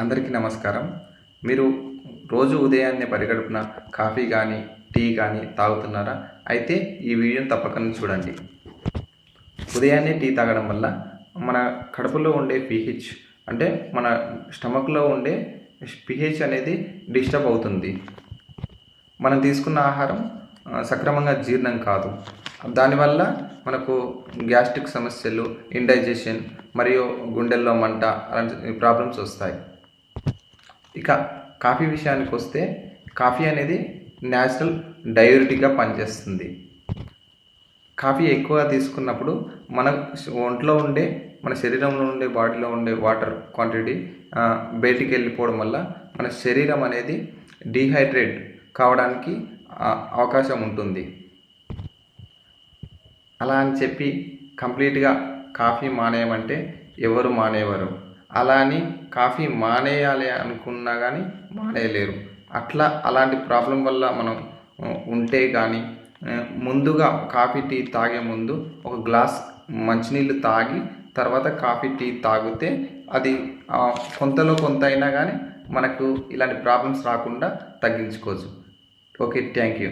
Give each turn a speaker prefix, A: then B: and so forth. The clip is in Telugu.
A: అందరికీ నమస్కారం. మీరు రోజు ఉదయాన్నే పరిగడుపున కాఫీ కానీ టీ కానీ తాగుతున్నారా? అయితే ఈ వీడియోని తప్పకుండా చూడండి. ఉదయాన్నే టీ తాగడం వల్ల మన కడుపులో ఉండే పిహెచ్ అంటే మన స్టమక్లో ఉండే పిహెచ్ అనేది డిస్టర్బ్ అవుతుంది. మనం తీసుకున్న ఆహారం సక్రమంగా జీర్ణం కాదు. దానివల్ల మనకు గ్యాస్ట్రిక్ సమస్యలు ఇండైజెషన్ మరియు గుండెల్లో మంట అలాంటి ప్రాబ్లమ్స్ వస్తాయి. ఇక కాఫీ విషయానికి వస్తే కాఫీ అనేది న్యాచురల్ డయూరిటిక్గా పనిచేస్తుంది. కాఫీ ఎక్కువ తీసుకున్నప్పుడు మన ఒంట్లో ఉండే మన శరీరంలో ఉండే బాడీలో ఉండే వాటర్ క్వాంటిటీ బయటికి వెళ్ళిపోవడం వల్ల మన శరీరం అనేది డీహైడ్రేట్ కావడానికి అవకాశం ఉంటుంది. అలా అని చెప్పి కంప్లీట్గా కాఫీ మానేయమంటే ఎవరు మానేవారు? అలా అని కాఫీ మానేయాలి అనుకున్నా కానీ మానేయలేరు. అట్లా అలాంటి ప్రాబ్లం వల్ల మనం ఉంటే కానీ ముందుగా కాఫీ టీ తాగే ముందు ఒక గ్లాస్ మంచినీళ్ళు తాగి తర్వాత కాఫీ టీ తాగితే అది కొంతలో కొంత అయినా కానీ మనకు ఇలాంటి ప్రాబ్లమ్స్ రాకుండా తగ్గించుకోవచ్చు. Okay thank you.